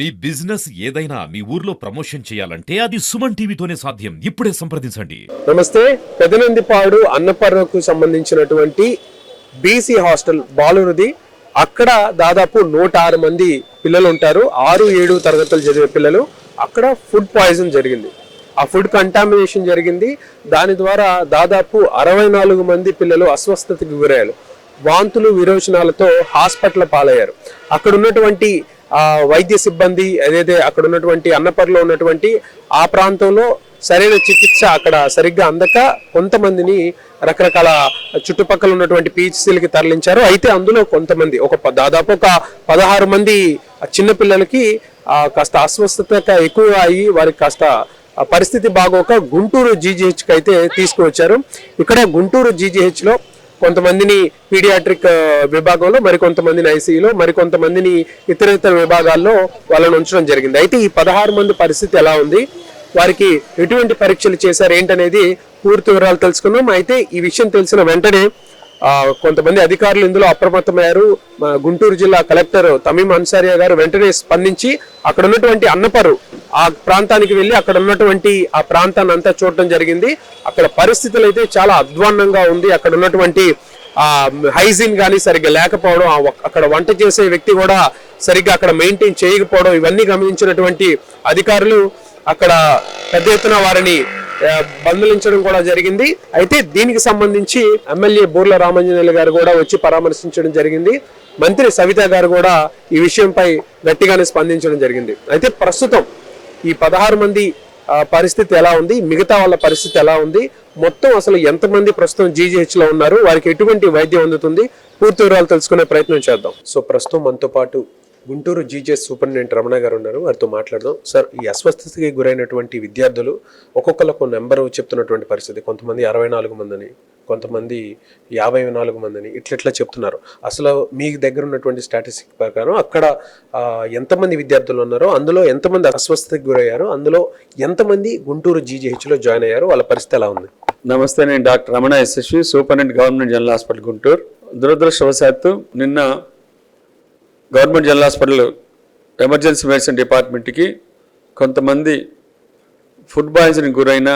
మీ business ఏదైనా మీ ఊర్లో promotion చేయాలంటే అది సుమన్ టీవీతోనే సాధ్యం. ఇప్పుడే సంప్రదించండి. నమస్తే. పెదనందిపాడు అన్నపర్ణకు సంబంధించినటువంటి బీసీ హాస్టల్ బాలునిది అక్కడ దాదాపు నూట ఆరు మంది పిల్లలు ఉంటారు ఆరు ఏడు తరగతులు చదివే పిల్లలు. అక్కడ ఫుడ్ పాయిజన్ జరిగింది. ఆ ఫుడ్ కంటామినేషన్ జరిగింది. దాని ద్వారా దాదాపు అరవై నాలుగు మంది పిల్లలు అస్వస్థతకు గురయ్యారు. వాంతులు విరోచనాలతో హాస్పిటల్ పాలయ్యారు. అక్కడ ఉన్నటువంటి వైద్య సిబ్బంది ఏదైతే అక్కడ ఉన్నటువంటి అన్నపర్లో ఉన్నటువంటి ఆ ప్రాంతంలో సరైన చికిత్స అక్కడ సరిగ్గా అందక కొంతమందిని రకరకాల చుట్టుపక్కల ఉన్నటువంటి పిహెచ్సిలకి తరలించారు. అయితే అందులో కొంతమంది ఒక దాదాపు ఒక పదహారు మంది చిన్నపిల్లలకి కాస్త అస్వస్థత ఎక్కువ అయ్యి వారికి కాస్త పరిస్థితి బాగోక గుంటూరు జీజీహెచ్కి అయితే తీసుకువచ్చారు. ఇక్కడ గుంటూరు జీజీహెచ్లో కొంతమందిని పీడియాట్రిక్ విభాగంలో మరి కొంతమందిని ఐసీయూలో మరికొంతమందిని ఇతర ఇతర విభాగాల్లో వాళ్ళని ఉంచడం జరిగింది. అయితే ఈ పదహారు మంది పరిస్థితి ఎలా ఉంది? వారికి ఎటువంటి పరీక్షలు చేశారు? ఏంటనేది పూర్తి వివరాలు తెలుసుకున్నాం. అయితే ఈ విషయం తెలిసిన వెంటనే కొంతమంది అధికారులు ఇందులో అప్రమత్తమయ్యారు. గుంటూరు జిల్లా కలెక్టర్ తమీం అన్సారియా గారు వెంటనే స్పందించి అక్కడ ఉన్నటువంటి అన్నపరు ఆ ప్రాంతానికి వెళ్ళి అక్కడ ఉన్నటువంటి ఆ ప్రాంతాన్ని అంతా చూడటం జరిగింది. అక్కడ పరిస్థితులు అయితే చాలా అధ్వాన్నంగా ఉంది. అక్కడ ఉన్నటువంటి ఆ హైజీన్ కానీ సరిగ్గా లేకపోవడం అక్కడ వంట చేసే వ్యక్తి కూడా సరిగ్గా అక్కడ మెయింటైన్ చేయకపోవడం ఇవన్నీ గమనించినటువంటి అధికారులు అక్కడ పెద్ద ఎత్తున వారిని బంధులించడం బంధించడం కూడా జరిగింది. అయితే దీనికి సంబంధించి ఎమ్మెల్యే బూర్ల రామంజనేయులు గారు కూడా వచ్చి పరామర్శించడం జరిగింది. మంత్రి సవిత గారు కూడా ఈ విషయంపై గట్టిగానే స్పందించడం జరిగింది. అయితే ప్రస్తుతం ఈ పదహారు మంది పరిస్థితి ఎలా ఉంది? మిగతా వాళ్ళ పరిస్థితి ఎలా ఉంది? మొత్తం అసలు ఎంతమంది ప్రస్తుతం జీజీహెచ్లో ఉన్నారు? వారికి ఎటువంటి వైద్యం అందుతుంది? పూర్తి వివరాలు తెలుసుకునే ప్రయత్నం చేద్దాం. సో ప్రస్తుతం మనతో పాటు గుంటూరు జీజీఎస్ సూపరింటెండెంట్ రమణ గారు ఉన్నారు. వారితో మాట్లాడదాం. సార్ ఈ అస్వస్థతకి గురైనటువంటి విద్యార్థులు ఒక్కొక్కరికి నెంబర్ చెప్తున్నటువంటి పరిస్థితి. కొంతమంది అరవై నాలుగు మందిని కొంతమంది యాభై నాలుగు మందిని ఇట్లట్లా చెప్తున్నారు. అసలు మీ దగ్గర ఉన్నటువంటి స్టాటిస్టిక్ ప్రకారం అక్కడ ఎంతమంది విద్యార్థులు ఉన్నారో అందులో ఎంతమంది అస్వస్థతకి గురయ్యారో అందులో ఎంతమంది గుంటూరు జీజీహెచ్లో జాయిన్ అయ్యారో వాళ్ళ పరిస్థితి ఎలా ఉంది? నమస్తే నేను doctor Ramana Yashasvi superintendent government general hospital Guntur. దురదృష్టవశాత్తు నిన్న government general hospital emergency medicine డిపార్ట్మెంట్కి కొంతమంది ఫుడ్ పాయిజన్కి గురైన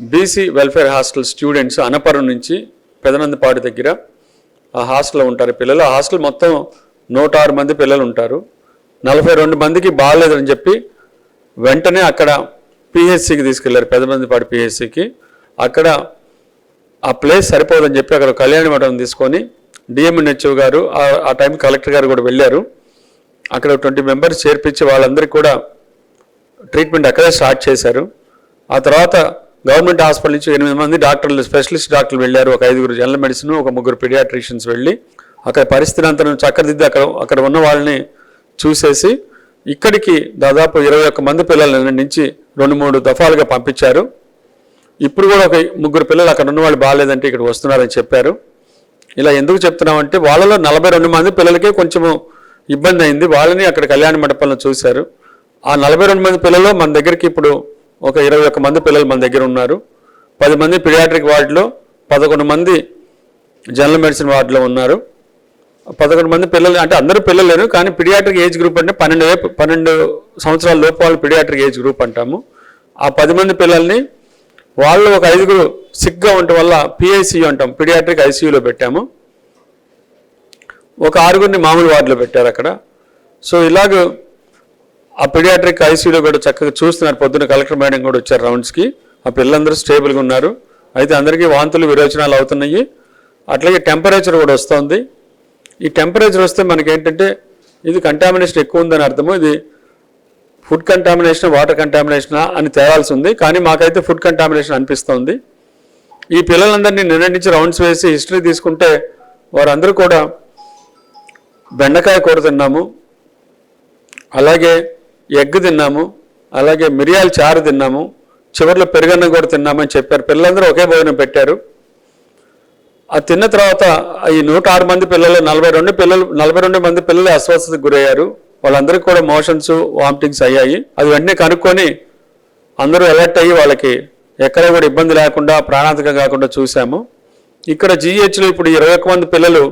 BC welfare hostel students Anaparam నుంచి పెదనందపాడు దగ్గర ఆ హాస్టల్లో ఉంటారు పిల్లలు. ఆ హాస్టల్ మొత్తం నూట ఆరు మంది పిల్లలు ఉంటారు. నలభై రెండు మందికి బాగాలేదని చెప్పి వెంటనే అక్కడ పిహెచ్సికి తీసుకెళ్ళారు పెదమందిపాడు పిహెచ్సికి. అక్కడ ఆ ప్లేస్ సరిపోదని చెప్పి అక్కడ కళ్యాణ మండపం తీసుకొని డిఎంఎన్హెచ్ఓ గారు ఆ- ఆ టైం కలెక్టర్ గారు కూడా వెళ్ళారు. అక్కడ ట్వంటీ మెంబర్స్ చేర్పించి వాళ్ళందరికీ కూడా ట్రీట్మెంట్ అక్కడే స్టార్ట్ చేశారు. ఆ తర్వాత గవర్నమెంట్ హాస్పిటల్ నుంచి ఎనిమిది మంది డాక్టర్లు స్పెషలిస్ట్ డాక్టర్లు వెళ్ళారు. ఒక ఐదుగురు జనరల్ మెడిసిన్ ఒక ముగ్గురు పిడియాట్రిషియన్స్ వెళ్ళి అక్కడ పరిస్థితి అంతా చక్కదిద్ది అక్కడ అక్కడ ఉన్న వాళ్ళని చూసేసి ఇక్కడికి దాదాపు ఇరవై ఒక్క మంది పిల్లల నుంచి రెండు మూడు దఫాలుగా పంపించారు. ఇప్పుడు కూడా ఒక ముగ్గురు పిల్లలు అక్కడ ఉన్న వాళ్ళు బాగాలేదంటే ఇక్కడ వస్తున్నారని చెప్పారు. ఇలా ఎందుకు చెప్తున్నామంటే వాళ్ళలో నలభై రెండు మంది పిల్లలకే కొంచెము ఇబ్బంది అయింది. వాళ్ళని అక్కడ కళ్యాణ మండపంలో చూశారు. ఆ నలభై రెండు మంది పిల్లలు మన దగ్గరికి ఇప్పుడు ఒక ఇరవై ఒక్క మంది పిల్లలు మన దగ్గర ఉన్నారు. పది మంది పిడియాట్రిక్ వార్డులో పదకొండు మంది జనరల్ మెడిసిన్ వార్డులో ఉన్నారు. పదకొండు మంది పిల్లలు అంటే అందరూ పిల్లలు లేరు కానీ పిడియాట్రిక్ ఏజ్ గ్రూప్ అంటే పన్నెండు ఏ పన్నెండు సంవత్సరాల లోపు వాళ్ళు పిడియాట్రిక్ ఏజ్ గ్రూప్ అంటాము. ఆ పది మంది పిల్లల్ని వాళ్ళు ఒక ఐదుగురు సిగ్గా ఉండటం వల్ల పిఐసియు అంటాం పిడియాట్రిక్ ఐసీయూలో పెట్టాము. ఒక ఆరుగురిని మామూలు వార్డులో పెట్టారు అక్కడ. సో ఇలాగ ఆ పిడియాట్రిక్ ఐసీయూలో కూడా చక్కగా చూస్తున్నారు. పొద్దున్న కలెక్టర్ మేడం కూడా వచ్చారు రౌండ్స్కి ఆ పిల్లలందరూ స్టేబుల్గా ఉన్నారు. అయితే అందరికీ వాంతులు విరోచనాలు అవుతున్నాయి. అట్లాగే టెంపరేచర్ కూడా వస్తుంది. ఈ టెంపరేచర్ వస్తే మనకేంటంటే ఇది కంటామినేషన్ ఎక్కువ ఉందని అర్థము. ఇది ఫుడ్ కంటామినేషన్ వాటర్ కంటామినేషన్ అని తేవాల్సి ఉంది. కానీ మాకైతే ఫుడ్ కంటామినేషన్ అనిపిస్తుంది. ఈ పిల్లలందరినీ నిన్న నుంచి రౌండ్స్ వేసి హిస్టరీ తీసుకుంటే వారందరూ కూడా బెండకాయ కూర తిన్నాము. అలాగే ఎగ్ తిన్నాము అలాగే మిరియాల చారు తిన్నాము చివరిలో పెరుగన్నం కూడా తిన్నామని చెప్పారు. పిల్లలందరూ ఒకే భోజనం పెట్టారు. ఆ తిన్న తర్వాత ఈ నూట ఆరు మంది పిల్లలు నలభై రెండు పిల్లలు నలభై రెండు మంది పిల్లలు అస్వస్థతకు గురయ్యారు. వాళ్ళందరికీ కూడా మోషన్స్ వామిటింగ్స్ అయ్యాయి. అది వెంటనే కనుక్కొని అందరూ అలర్ట్ అయ్యి వాళ్ళకి ఎక్కడ కూడా ఇబ్బంది లేకుండా ప్రాణాంతకం కాకుండా చూసాము ఇక్కడ జీహెచ్లో ఇప్పుడు ఇరవై ఒక్క మంది పిల్లలు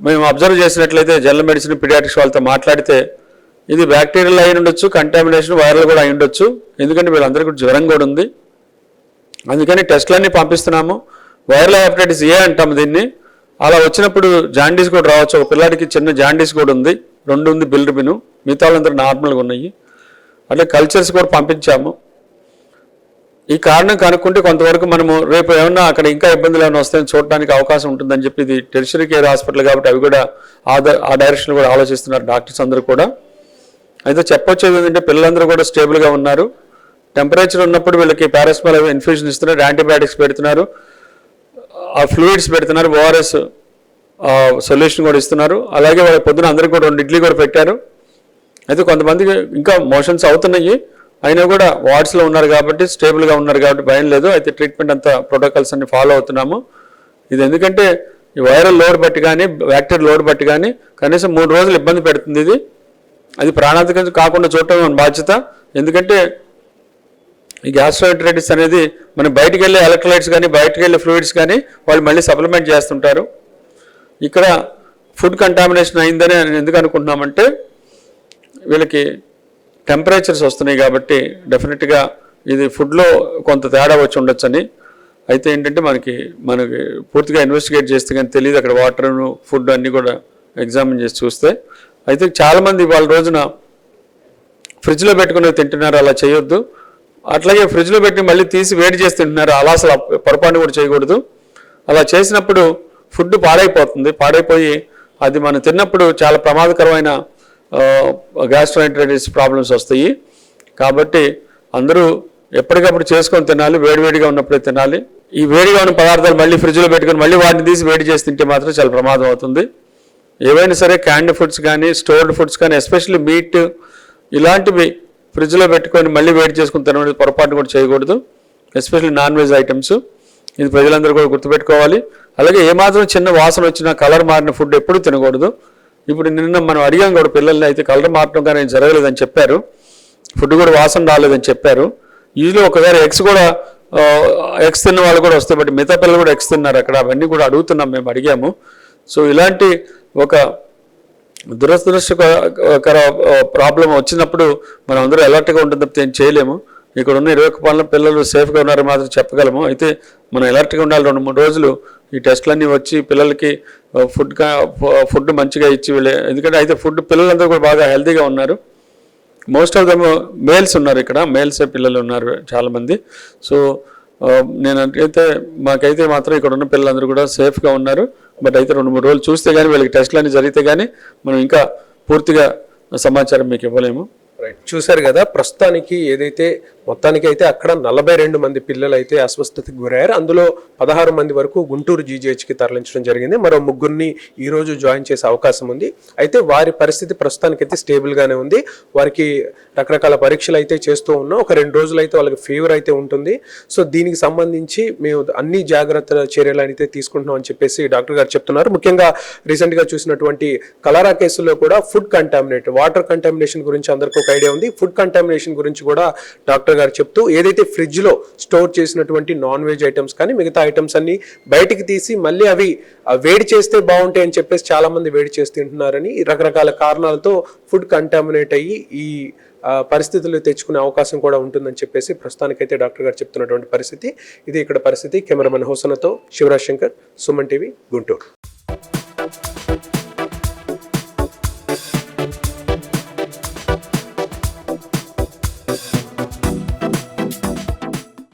మేము అబ్జర్వ్ చేసినట్లయితే జనరల్ మెడిసిన్ పిడియాట్రిక్స్ వాళ్ళతో మాట్లాడితే ఇది బ్యాక్టీరియల్ అయి ఉండొచ్చు కంటామినేషన్ వైరల్ కూడా అయి ఉండొచ్చు. ఎందుకంటే వీళ్ళందరికీ కూడా జ్వరం కూడా ఉంది. అందుకని టెస్ట్లన్నీ పంపిస్తున్నాము. వైరల్ హెపటైటిస్ ఏ అంటాము దీన్ని. అలా వచ్చినప్పుడు జాండీస్ కూడా రావచ్చు. ఒక పిల్లాడికి చిన్న జాండీస్ కూడా ఉంది. రెండు ఉంది బిల్రుబిను మిగతా వాళ్ళందరూ నార్మల్గా ఉన్నాయి. అట్లా కల్చర్స్ కూడా పంపించాము. ఈ కారణం కనుక్కుంటే కొంతవరకు మనము రేపు ఏమన్నా అక్కడ ఇంకా ఇబ్బందులు ఏమైనా వస్తాయని చూడడానికి అవకాశం ఉంటుందని చెప్పి ఇది టెరిషరీ కేర్ హాస్పిటల్ కాబట్టి అవి కూడా ఆ డైరెక్షన్ కూడా ఆలోచిస్తున్నారు డాక్టర్స్ అందరూ కూడా. అయితే చెప్పొచ్చేది ఏంటంటే పిల్లలందరూ కూడా స్టేబుల్గా ఉన్నారు. టెంపరేచర్ ఉన్నప్పుడు వీళ్ళకి పారాస్మాల్ ఇన్ఫ్యూషన్ ఇస్తున్నారు యాంటీబయాటిక్స్ పెడుతున్నారు ఆ ఫ్లూయిడ్స్ పెడుతున్నారు ఓఆర్ఎస్ సొల్యూషన్ కూడా ఇస్తున్నారు. అలాగే వాళ్ళ పొద్దున అందరికీ కూడా రెండు ఇడ్లీ కూడా పెట్టారు. అయితే కొంతమందికి ఇంకా మోషన్స్ అవుతున్నాయి. అయినా కూడా వార్డ్స్లో ఉన్నారు కాబట్టి స్టేబుల్గా ఉన్నారు కాబట్టి భయం లేదు. అయితే ట్రీట్మెంట్ అంతా ప్రోటోకాల్స్ అన్ని ఫాలో అవుతున్నాము. ఇది ఎందుకంటే ఈ వైరల్ లోడ్ బట్టి కానీ బ్యాక్టీరియల్ లోడ్ బట్టి కానీ కనీసం మూడు రోజులు ఇబ్బంది పెడుతుంది ఇది. అది ప్రాణాంతకం కాకుండా చూడటం మన బాధ్యత. ఎందుకంటే ఈ గ్యాస్ట్రైటిస్ అనేది మనం బయటికి వెళ్ళే ఎలక్ట్రోలైట్స్ కానీ బయటకు వెళ్ళే ఫ్లూయిడ్స్ కానీ వాళ్ళు మళ్ళీ సప్లిమెంట్ చేస్తుంటారు. ఇక్కడ ఫుడ్ కంటామినేషన్ అయిందని నేను ఎందుకు అనుకుంటున్నామంటే వీళ్ళకి టెంపరేచర్స్ వస్తున్నాయి కాబట్టి డెఫినెట్గా ఇది ఫుడ్లో కొంత తేడా వచ్చి ఉండొచ్చని. అయితే ఏంటంటే మనకి మనకి పూర్తిగా ఇన్వెస్టిగేట్ చేస్తే కానీ తెలియదు అక్కడ వాటర్ను ఫుడ్ అన్నీ కూడా ఎగ్జామిన్ చేసి చూస్తే. అయితే చాలామంది వాళ్ళ రోజున ఫ్రిడ్జ్లో పెట్టుకుని తింటున్నారు అలా చేయొద్దు. అట్లాగే ఫ్రిడ్జ్లో పెట్టి మళ్ళీ తీసి వేడి చేసి తింటున్నారు అలా అసలు పొరపాటు కూడా చేయకూడదు. అలా చేసినప్పుడు ఫుడ్ పాడైపోతుంది. పాడైపోయి అది మనం తిన్నప్పుడు చాలా ప్రమాదకరమైన గ్యాస్ట్రైటిస్ ప్రాబ్లమ్స్ వస్తాయి. కాబట్టి అందరూ ఎప్పటికప్పుడు చేసుకొని తినాలి వేడివేడిగా ఉన్నప్పుడే తినాలి. ఈ వేడిగా ఉన్న పదార్థాలు మళ్ళీ ఫ్రిడ్జ్లో పెట్టుకొని మళ్ళీ వాటిని తీసి వేడి చేసి తింటే మాత్రం చాలా ప్రమాదం అవుతుంది. ఏవైనా సరే క్యాండ్ ఫుడ్స్ కానీ స్టోర్డ్ ఫుడ్స్ కానీ ఎస్పెషల్లీ మీట్ ఇలాంటివి ఫ్రిడ్జ్లో పెట్టుకొని మళ్ళీ వేడి చేసుకుని తినడం పొరపాటు కూడా చేయకూడదు. ఎస్పెషల్లీ నాన్ వెజ్ ఐటమ్స్ ఇది ప్రజలందరూ కూడా గుర్తుపెట్టుకోవాలి. అలాగే ఏమాత్రం చిన్న వాసన వచ్చినా కలర్ మారిన ఫుడ్ ఎప్పుడూ తినకూడదు. ఇప్పుడు నిన్న మనం అడిగాం కూడా పిల్లల్ని అయితే కలర్ మారడం కానీ జరగలేదని చెప్పారు. ఫుడ్ కూడా వాసన రాలేదని చెప్పారు. యూజువల్లీ ఒకవేళ ఎగ్స్ కూడా ఎగ్స్ తిన్న వాళ్ళు కూడా వస్తే బట్ మిగతా పిల్లలు కూడా ఎగ్స్ తిన్నారు అక్కడ. అవన్నీ కూడా అడుగుతున్నాం మేము అడిగాము. సో ఇలాంటి ఒక దురదృష్టకర ప్రాబ్లం వచ్చినప్పుడు మనం అందరూ అలర్ట్గా ఉంటుంది తప్పితే ఏం చేయలేము. ఇక్కడ ఉన్న ఇరవై ఒక్క పాలన పిల్లలు సేఫ్గా ఉన్నారని మాత్రం చెప్పగలము. అయితే మనం అలర్ట్గా ఉండాలి. రెండు మూడు రోజులు ఈ టెస్ట్లన్నీ వచ్చి పిల్లలకి ఫుడ్ ఫుడ్ మంచిగా ఇచ్చి వెళ్ళే ఎందుకంటే అయితే ఫుడ్ పిల్లలందరూ కూడా బాగా హెల్తీగా ఉన్నారు. మోస్ట్ ఆఫ్ దమ్ మేల్స్ ఉన్నారు ఇక్కడ. మేల్స్ పిల్లలు ఉన్నారు చాలామంది. సో నేను అయితే మాకైతే మాత్రం ఇక్కడ ఉన్న పిల్లలందరూ కూడా సేఫ్గా ఉన్నారు. బట్ అయితే రెండు మూడు రోజులు చూస్తే కానీ వీళ్ళకి టెస్ట్లు అన్ని జరిగితే కానీ మనం ఇంకా పూర్తిగా సమాచారం మీకు ఇవ్వలేము. చూశారు కదా ప్రస్తుతానికి ఏదైతే మొత్తానికి అయితే అక్కడ నలభై రెండు మంది పిల్లలు అయితే అస్వస్థతకు గురయ్యారు. అందులో పదహారు మంది వరకు గుంటూరు జీజీహెచ్కి తరలించడం జరిగింది. మరో ముగ్గురిని ఈరోజు జాయిన్ చేసే అవకాశం ఉంది. అయితే వారి పరిస్థితి ప్రస్తుతానికి అయితే స్టేబుల్గానే ఉంది. వారికి రకరకాల పరీక్షలు అయితే చేస్తూ ఉన్నాం. ఒక రెండు రోజులు అయితే వాళ్ళకి ఫీవర్ అయితే ఉంటుంది. సో దీనికి సంబంధించి మేము అన్ని జాగ్రత్తల చర్యలు అయితే తీసుకుంటున్నాం అని చెప్పేసి డాక్టర్ గారు చెప్తున్నారు. ముఖ్యంగా రీసెంట్గా చూసినటువంటి కలరా కేసులో కూడా ఫుడ్ కంటామినేట్ వాటర్ కంటామినేషన్ గురించి అందరికీ ఒక ఐడియా ఉంది. ఫుడ్ కంటామినేషన్ గురించి కూడా డాక్టర్ గారు చెప్తూ ఏదైతే ఫ్రిడ్జ్లో స్టోర్ చేసినటువంటి నాన్ వెజ్ ఐటమ్స్ కానీ మిగతా ఐటమ్స్ అన్ని బయటికి తీసి మళ్ళీ అవి వేడి చేస్తే బాగుంటాయి అని చెప్పేసి చాలామంది వేడి చేసి తింటున్నారని రకరకాల కారణాలతో ఫుడ్ కంటామినేట్ అయ్యి ఈ పరిస్థితులు తెచ్చుకునే అవకాశం కూడా ఉంటుందని చెప్పేసి ప్రస్తుతానికైతే డాక్టర్ గారు చెప్తున్నటువంటి పరిస్థితి. ఇది ఇక్కడ పరిస్థితి. కెమెరామెన్ హోసనతో శివరాజ్ శంకర్ సుమన్ టీవీ గుంటూరు.